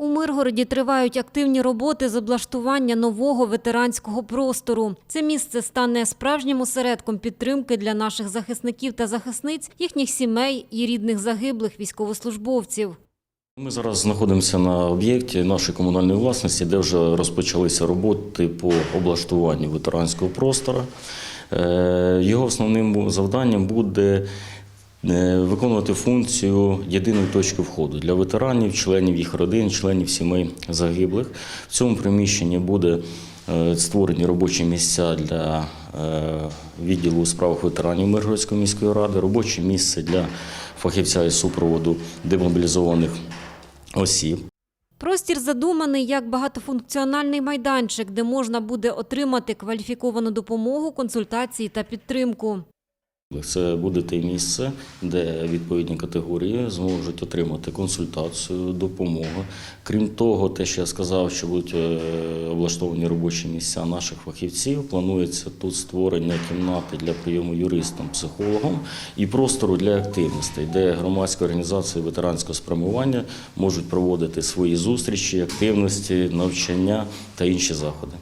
У Миргороді тривають активні роботи з облаштування нового ветеранського простору. Це місце стане справжнім осередком підтримки для наших захисників та захисниць, їхніх сімей і рідних загиблих військовослужбовців. Ми зараз знаходимося на об'єкті нашої комунальної власності, де вже розпочалися роботи по облаштуванню ветеранського простору. Е, Його основним завданням буде виконувати функцію єдиної точки входу для ветеранів, членів їх родин, членів сімей загиблих. В цьому приміщенні буде е, створені робочі місця для е, відділу у справах ветеранів Миргородської міської ради, робоче місце для фахівця із супроводу демобілізованих осіб. Простір задуманий як багатофункціональний майданчик, де можна буде отримати кваліфіковану допомогу, консультації та підтримку. Це буде те місце, де відповідні категорії зможуть отримати консультацію, допомогу. Крім того, те, що я сказав, що будуть е, облаштовані робочі місця наших фахівців, планується тут створення кімнати для прийому юристам, психологам і простору для активностей, де громадські організації ветеранського спрямування можуть проводити свої зустрічі, активності, навчання та інші заходи.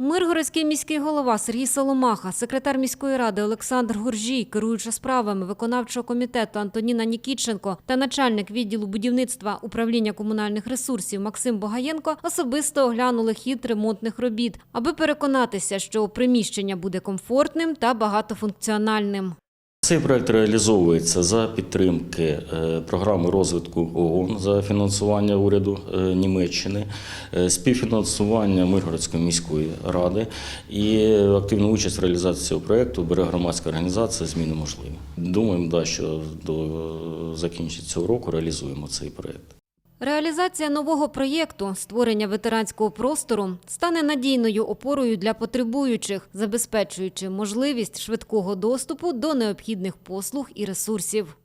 Миргородський міський голова Сергій Соломаха, секретар міської ради Олександр Гуржій, керуюча справами виконавчого комітету Антоніна Нікітченко та начальник відділу будівництва управління комунальних ресурсів Максим Богаєнко особисто оглянули хід ремонтних робіт, аби переконатися, що приміщення буде комфортним та багатофункціональним. Цей проект реалізовується за підтримки е, програми розвитку ООН за фінансування уряду е, Німеччини, е, співфінансування Миргородської міської ради і активну участь в реалізації цього проекту бере громадська організація Зміни можливі. Думаємо, да, що до закінчення цього року реалізуємо цей проект. Реалізація нового проєкту створення ветеранського простору стане надійною опорою для потребуючих, забезпечуючи можливість швидкого доступу до необхідних послуг і ресурсів.